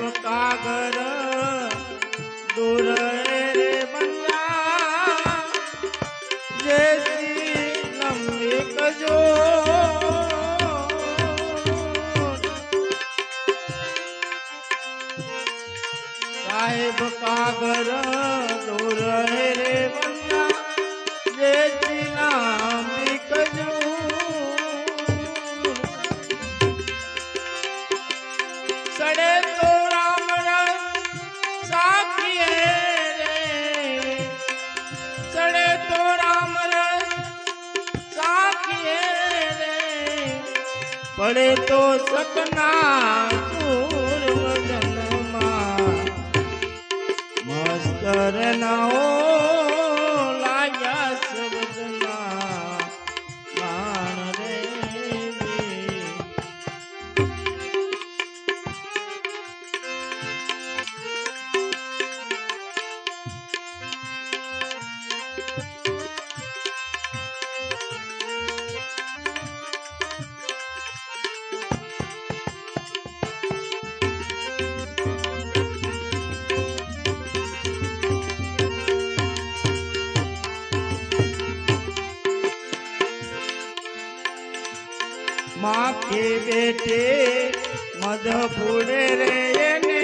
કાગર દૂર રે બંગા જય શ્રી લંબી કજો સાહેબ કાગર દૂર પડે તો સકના ચૂર વજનમાં મસ્તર નાઓ રાખે બેટે મધપુરે રે એને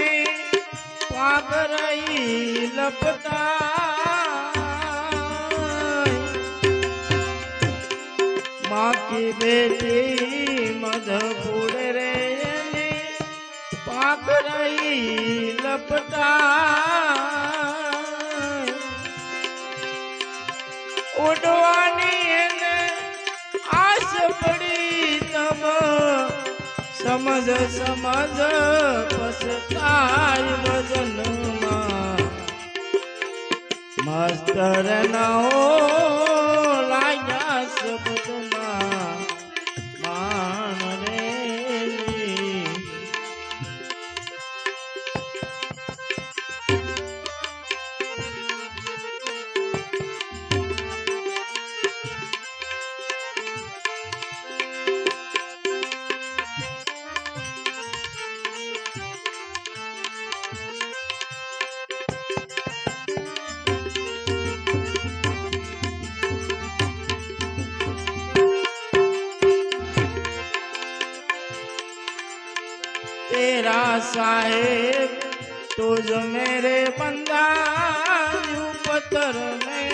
પાપ રહી લપતા માકી બેટી મધપુર રે એને પાપ રહી લપતા ઉડવાની સમજ સમજ પસતાય વજનમાં. મસ્તર ના લાગ્યા સાહેબ તુજ મેરે બંધાયું પતર મે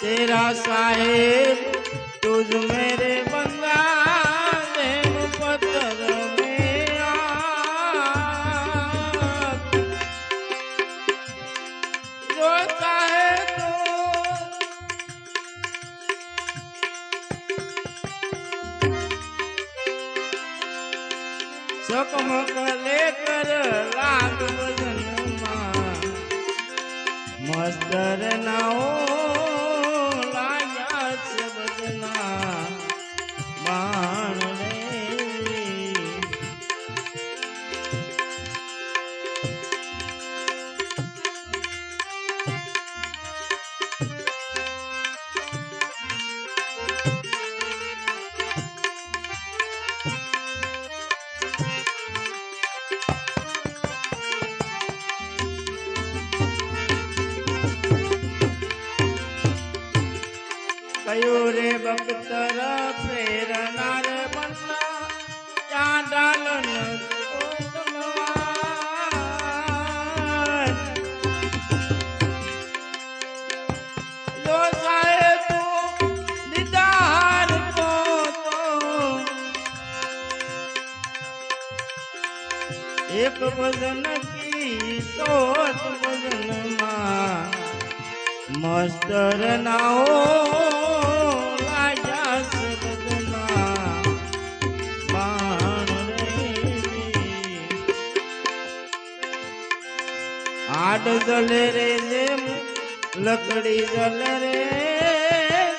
તેરા સાહેબ તુજ મેરે બંધા ચકમકલે કર લાગ વજનમાં. મસ્તર નાઓ કયો રે બખ્તર પ્રેરનાર બનના ત્યાં ડાલન એક ભજન કી સોત ભજનમાં મસ્તર નાઓ, લાગ્યા સબદના બાણ આડ જલે રે જેમ, લકડી જલ રે,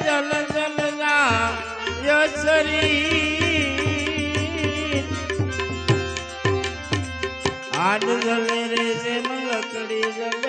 જલ જલ જા યસરી આડ જલે રે જેમ, લકડી જલ